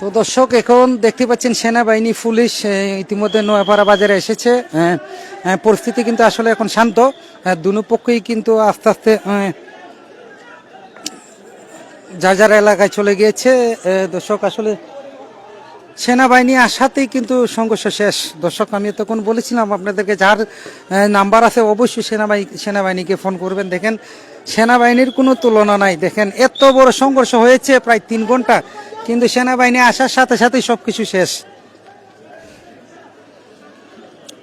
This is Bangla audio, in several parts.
তো দর্শক, এখন দেখতে পাচ্ছেন সেনাবাহিনী, পুলিশ ইতিমধ্যে নোয়াপাড়া বাজারে এসেছে। পরিস্থিতি কিন্তু আসলে এখন শান্ত। দুপক্ষই কিন্তু আস্তে আস্তে যা যার এলাকায় চলে গিয়েছে। দর্শক, আসলে সেনাবাহিনী আসাতেই কিন্তু সংঘর্ষ শেষ। দর্শক, আমি তখন বলেছিলাম আপনাদেরকে যার নাম্বার আছে, অবশ্যই সেনাবাহিনী সেনাবাহিনীকে ফোন করবেন। দেখেন, সেনাবাহিনীর কোনো তুলনা নাই। দেখেন, এত বড় সংঘর্ষ হয়েছে প্রায় তিন ঘণ্টা, কিন্তু সেনাবাহিনী আসার সাথে সাথেই সব কিছু শেষ।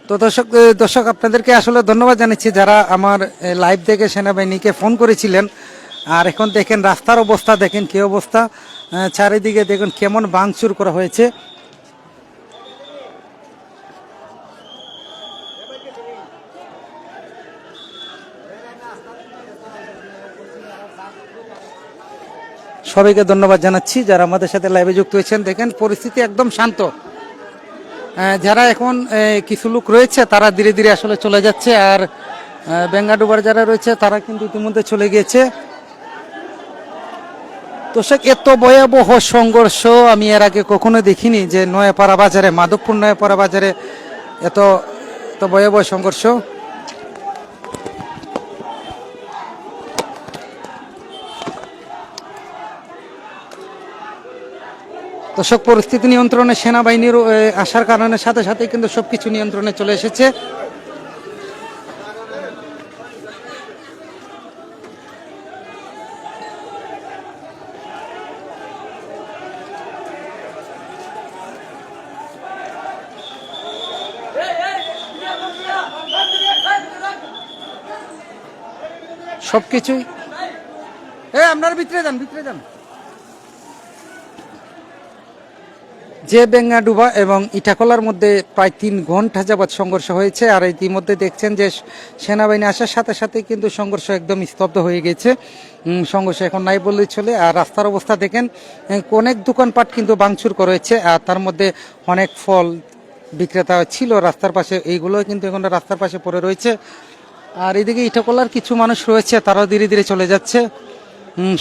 তো দর্শক দর্শক, আপনাদেরকে আসলে ধন্যবাদ জানাচ্ছি যারা আমার লাইভ দেখে সেনাবাহিনীকে ফোন করেছিলেন। আর এখন দেখেন রাস্তার অবস্থা, দেখেন কি অবস্থা। চারিদিকে দেখুন কেমন ভাঙচুর করা হয়েছে। সবাইকে ধন্যবাদ জানাচ্ছি যারা আমাদের সাথে লাইভে যুক্ত হয়েছেন। দেখেন পরিস্থিতি একদম শান্ত। যারা এখন কিছু লোক রয়েছে, তারা ধীরে ধীরে আসলে চলে যাচ্ছে। আর বেঙ্গাডুবার যারা রয়েছে, তারা কিন্তু ইতিমধ্যে চলে গিয়েছে। দর্শক, এত ভয়াবহ সংঘর্ষ আমি এর আগে কখনো দেখিনি যে নয়াপাড়া বাজারে, মাধবপুর নয়াপাড়া বাজারে এত এত ভয়াবহ সংঘর্ষ। দর্শক, পরিস্থিতি নিয়ন্ত্রণে সেনাবাহিনীর আসার কারণে সাথে সাথে কিন্তু সবকিছু নিয়ন্ত্রণে চলে এসেছে। সবকিছুই। এ, আপনার ভিতরে যান ভিতরে যান। যে বেঙ্গাডুবা এবং ইটাকলার মধ্যে প্রায় তিন ঘণ্টা যাবৎ সংঘর্ষ হয়েছে, আর ইতিমধ্যে দেখছেন যে সেনাবাহিনী আসার সাথে সাথে কিন্তু সংঘর্ষ একদম স্তব্ধ হয়ে গেছে। সংঘর্ষ এখন নাই বললেই চলে। আর রাস্তার অবস্থা দেখেন অনেক দোকানপাট কিন্তু ভাঙচুর করেছে, আর তার মধ্যে অনেক ফল বিক্রেতা ছিল রাস্তার পাশে এইগুলো কিন্তু এখন রাস্তার পাশে পড়ে রয়েছে। আর এদিকে ইটাকলার কিছু মানুষ রয়েছে, তারাও ধীরে ধীরে চলে যাচ্ছে।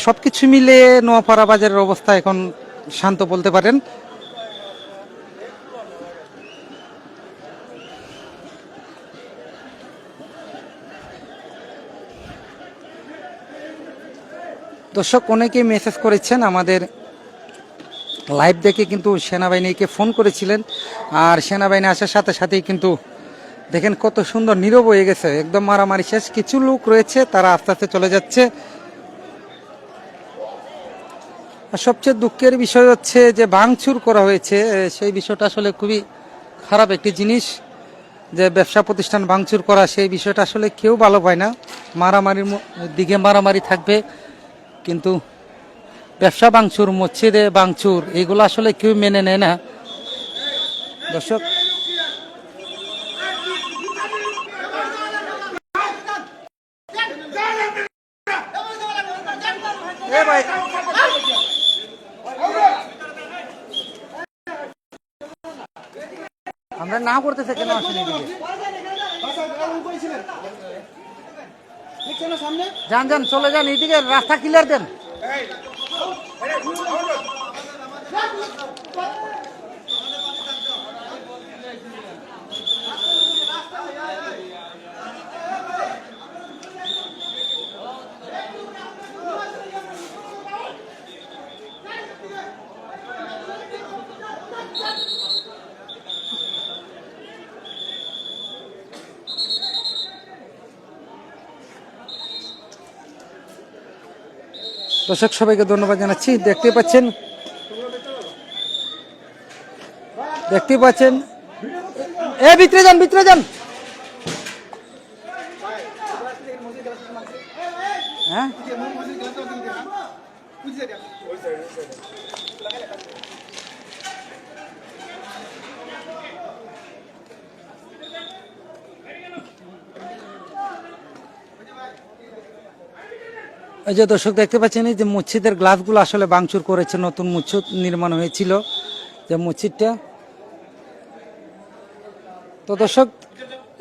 সব কিছু মিলে নোয়াপাড়া বাজারের অবস্থা এখন শান্ত বলতে পারেন। দর্শক, অনেকেই মেসেজ করেছেন, আমাদের লাইভ দেখে কিন্তু সেনাবাহিনীকে ফোন করেছিলেন। আর সেনাবাহিনী আসার সাথে সাথেই কিন্তু দেখেন কত সুন্দর নীরব হয়ে গেছে। একদম মারামারি শেষ। কিছু লোক রয়েছে, তারা আস্তে আস্তে চলে যাচ্ছে। আর সবচেয়ে দুঃখের বিষয় হচ্ছে যে ভাঙচুর করা হয়েছে। সেই বিষয়টা আসলে খুবই খারাপ একটি জিনিস। যে ব্যবসা প্রতিষ্ঠান ভাঙচুর করা, সেই বিষয়টা আসলে কেউ ভালো পায় না। মারামারির দিকে মারামারি থাকবে, কিন্তু ব্যবসা ভাঙচুর, মসজিদে ভাঙচুর, এগুলো আসলে কেউ মেনে নেয় না। দর্শক এ আমরা না করতেছে কেন আসেনি যান যান চলে যান এইদিকে রাস্তা ক্লিয়ার দেন। দর্শক সবাইকে ধন্যবাদ জানাচ্ছি। দেখতে পাচ্ছেন দেখতে পাচ্ছেন। এ ভিতরে যান ভিতরে যান। হ্যাঁ? এই যে দর্শক দেখতে পাচ্ছেন, এই যে মসজিদের গ্লাসগুলো আসলে বাংচুর করেছে, নতুন মসজিদ নির্মাণ হয়েছিল, যে মসজিদটা। তো দর্শক,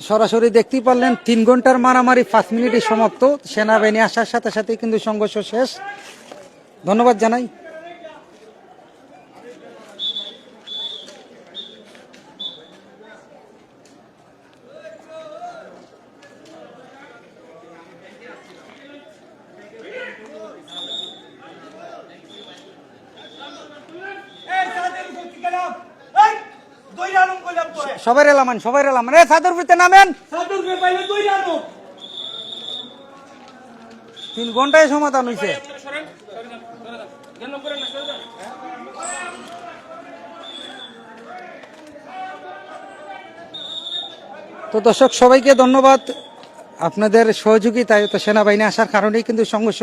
সরাসরি দেখতেই পারলেন, তিন ঘণ্টার মারামারি, পাঁচ মিনিটই সমাপ্ত। সেনাবাহিনী আসার সাথে সাথে কিন্তু সংঘর্ষ শেষ। ধন্যবাদ জানাই। সবাই রেলামান সবাই রেলামান রে সাদর ভিতরে নামেন। তিন ঘন্টায় সমাধান হয়েছে তো দর্শক সবাইকে ধন্যবাদ। আপনাদের সহযোগিতায় তো সেনাবাহিনী আসার কারণেই কিন্তু সংঘর্ষ